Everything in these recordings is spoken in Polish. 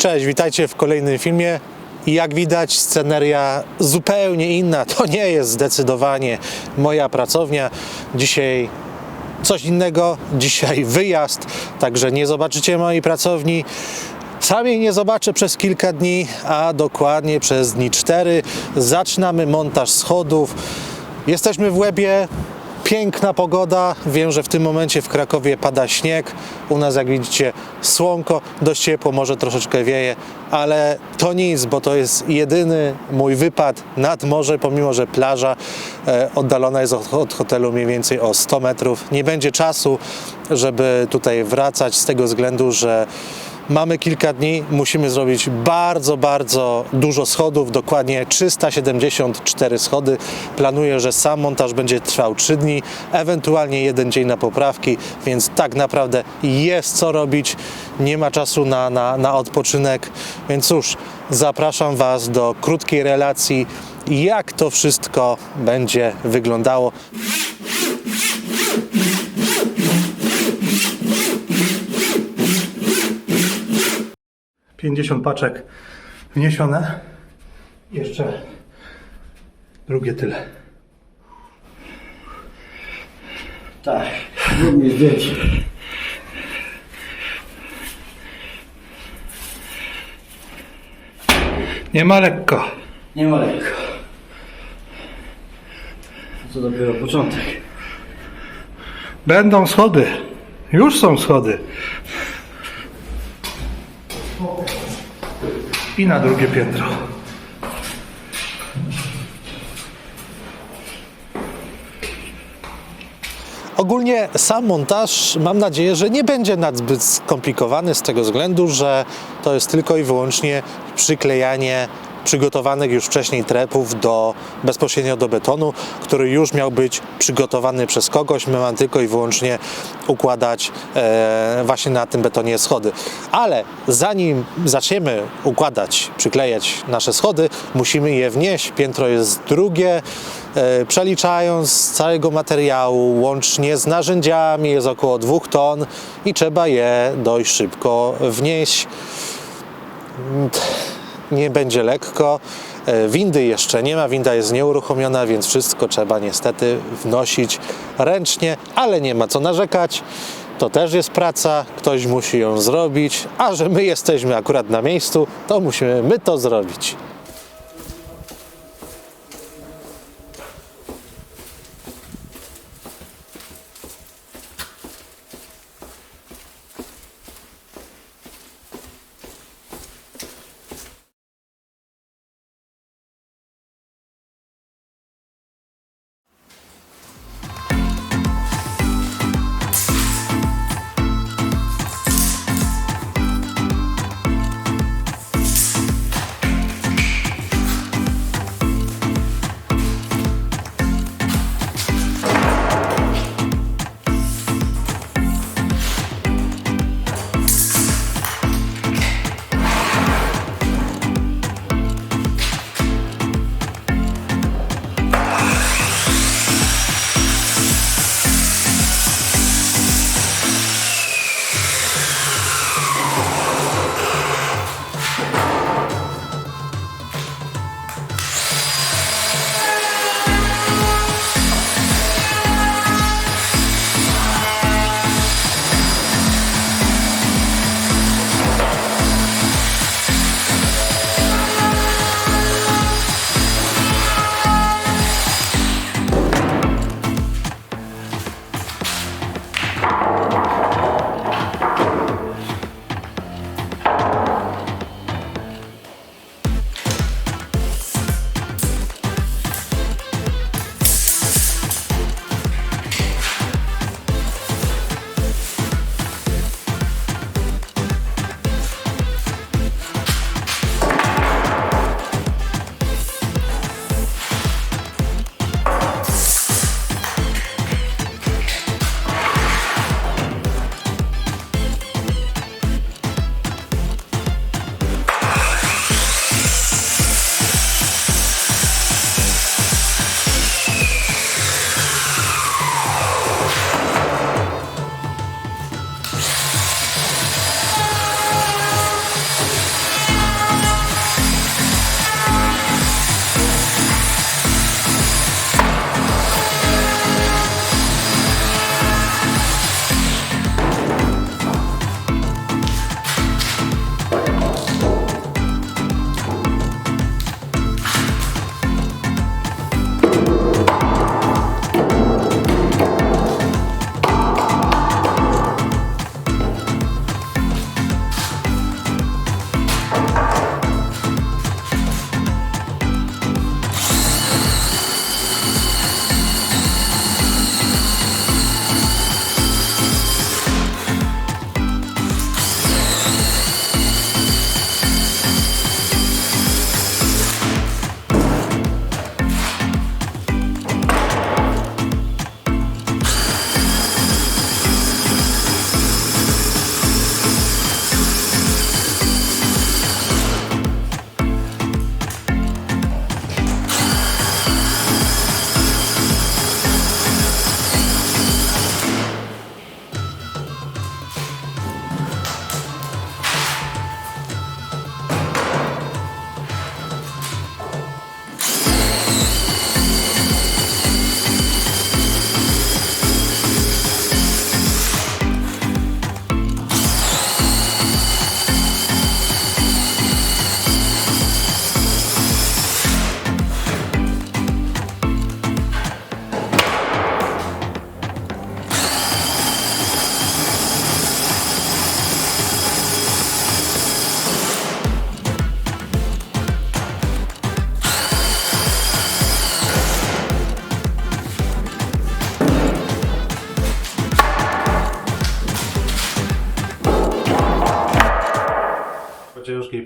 Cześć, witajcie w kolejnym filmie. Jak widać, sceneria zupełnie inna. To nie jest zdecydowanie moja pracownia. Dzisiaj coś innego, dzisiaj wyjazd, także nie zobaczycie mojej pracowni. Sam jej nie zobaczę przez kilka dni, a dokładnie przez dni cztery. Zaczynamy montaż schodów. Jesteśmy w Łebie, piękna pogoda. Wiem, że w tym momencie w Krakowie pada śnieg. U nas, jak widzicie, słonko, dość ciepło, może troszeczkę wieje, ale to nic, bo to jest jedyny mój wypad nad morze, pomimo że plaża e, oddalona jest od, od hotelu mniej więcej o 100 metrów. Nie będzie czasu, żeby tutaj wracać z tego względu, że Mamy kilka dni, musimy zrobić bardzo, bardzo dużo schodów, dokładnie 374 schody. Planuję, że sam montaż będzie trwał 3 dni, ewentualnie jeden dzień na poprawki, więc tak naprawdę jest co robić. Nie ma czasu na, na, na odpoczynek, więc cóż, zapraszam Was do krótkiej relacji, jak to wszystko będzie wyglądało. 50 paczek wniesione. Jeszcze drugie tyle. Tak, mi zdjęcie. Nie ma lekko. Nie ma lekko. To dopiero początek. Będą schody. Już są schody. Na drugie piętro. Ogólnie sam montaż mam nadzieję, że nie będzie nadzbyt skomplikowany z tego względu, że to jest tylko i wyłącznie przyklejanie przygotowanych już wcześniej trepów do, bezpośrednio do betonu, który już miał być przygotowany przez kogoś. My mamy tylko i wyłącznie układać e, właśnie na tym betonie schody. Ale zanim zaczniemy układać, przyklejać nasze schody, musimy je wnieść. Piętro jest drugie. E, przeliczając całego materiału, łącznie z narzędziami, jest około dwóch ton i trzeba je dość szybko wnieść nie będzie lekko. E, Windy jeszcze nie ma, winda jest nieuruchomiona, więc wszystko trzeba niestety wnosić ręcznie, ale nie ma co narzekać. To też jest praca, ktoś musi ją zrobić, a że my jesteśmy akurat na miejscu, to musimy my to zrobić.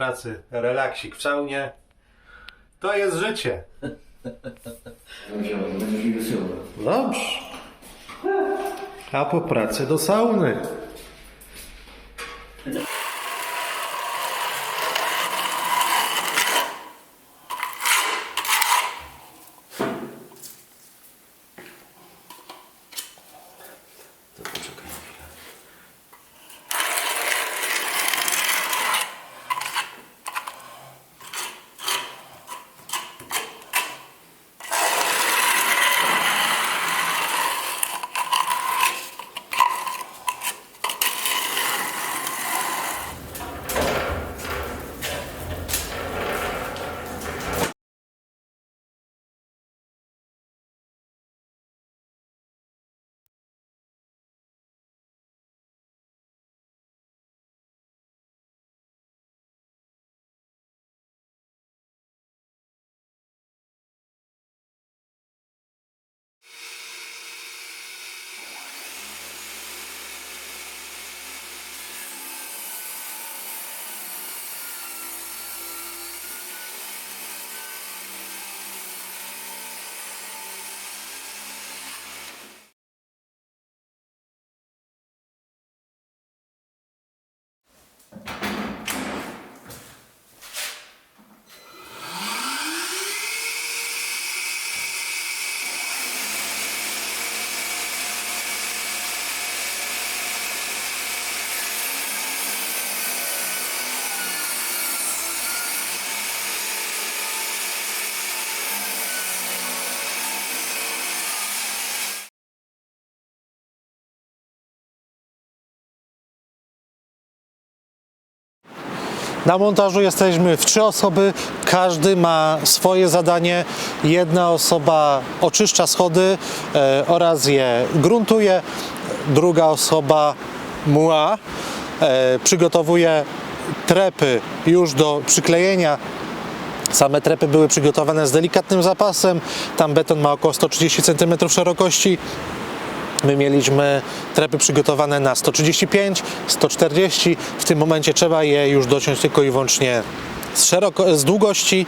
Pracy, relaksik w saunie. To jest życie. Wysyłał. Dobrze. A po pracy do sauny. Na montażu jesteśmy w trzy osoby, każdy ma swoje zadanie. Jedna osoba oczyszcza schody e, oraz je gruntuje, druga osoba mła, e, przygotowuje trepy już do przyklejenia. Same trepy były przygotowane z delikatnym zapasem, tam beton ma około 130 cm szerokości. My mieliśmy trepy przygotowane na 135, 140. W tym momencie trzeba je już dociąć tylko i wyłącznie z, szeroko, z długości.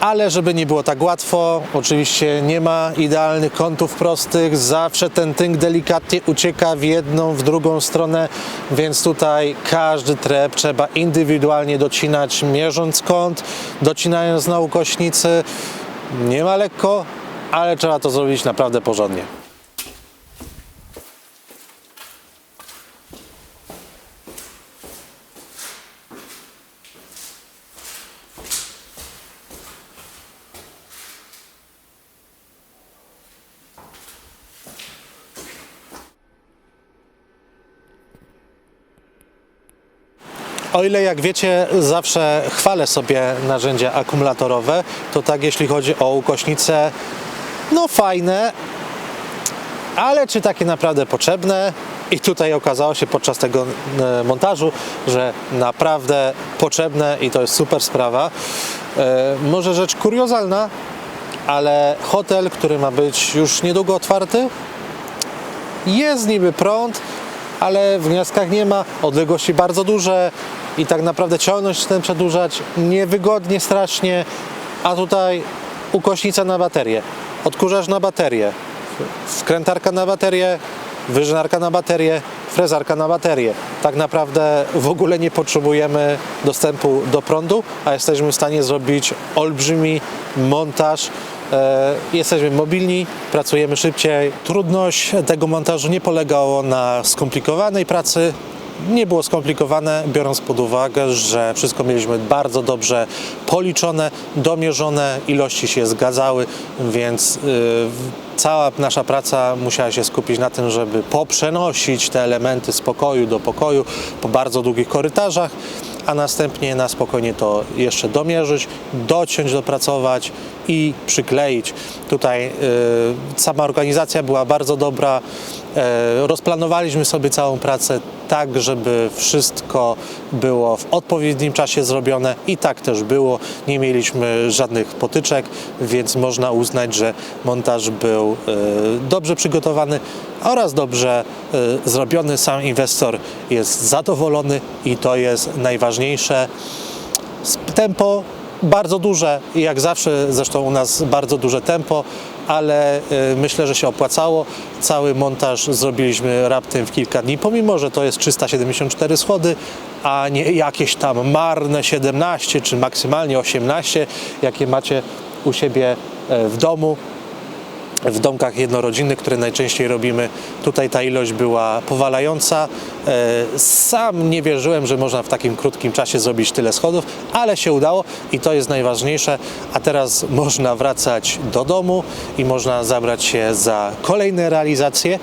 Ale żeby nie było tak łatwo, oczywiście nie ma idealnych kątów prostych, zawsze ten tynk delikatnie ucieka w jedną, w drugą stronę, więc tutaj każdy trep trzeba indywidualnie docinać, mierząc kąt, docinając na ukośnicy. Nie ma lekko, ale trzeba to zrobić naprawdę porządnie. O ile jak wiecie, zawsze chwalę sobie narzędzia akumulatorowe, to tak jeśli chodzi o ukośnice, no fajne, ale czy takie naprawdę potrzebne? I tutaj okazało się podczas tego e, montażu, że naprawdę potrzebne i to jest super sprawa. E, Może rzecz kuriozalna, ale hotel, który ma być już niedługo otwarty, jest niby prąd, ale w gniazdkach nie ma, odległości bardzo duże i tak naprawdę ciągnąć ten przedłużać niewygodnie strasznie, a tutaj ukośnica na baterię, odkurzacz na baterię, wkrętarka na baterię, wyżynarka na baterię, frezarka na baterię. Tak naprawdę w ogóle nie potrzebujemy dostępu do prądu, a jesteśmy w stanie zrobić olbrzymi montaż E, Jesteśmy mobilni, pracujemy szybciej. Trudność tego montażu nie polegało na skomplikowanej pracy. Nie było skomplikowane, biorąc pod uwagę, że wszystko mieliśmy bardzo dobrze policzone, domierzone, ilości się zgadzały, więc yy, cała nasza praca musiała się skupić na tym, żeby poprzenosić te elementy z pokoju do pokoju po bardzo długich korytarzach a następnie na spokojnie to jeszcze domierzyć, dociąć, dopracować i przykleić. Tutaj y, sama organizacja była bardzo dobra. E, rozplanowaliśmy sobie całą pracę tak, żeby wszystko było w odpowiednim czasie zrobione i tak też było. Nie mieliśmy żadnych potyczek, więc można uznać, że montaż był e, dobrze przygotowany oraz dobrze y, zrobiony. Sam inwestor jest zadowolony i to jest najważniejsze. Tempo bardzo duże, jak zawsze zresztą u nas bardzo duże tempo, ale y, myślę, że się opłacało. Cały montaż zrobiliśmy raptem w kilka dni, pomimo, że to jest 374 schody, a nie jakieś tam marne 17 czy maksymalnie 18, jakie macie u siebie e, w domu w domkach jednorodzinnych, które najczęściej robimy. Tutaj ta ilość była powalająca. E, Sam nie wierzyłem, że można w takim krótkim czasie zrobić tyle schodów, ale się udało i to jest najważniejsze. A teraz można wracać do domu i można zabrać się za kolejne realizacje.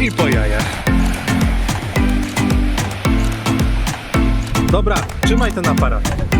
I po jajach. Dobra, trzymaj ten aparat.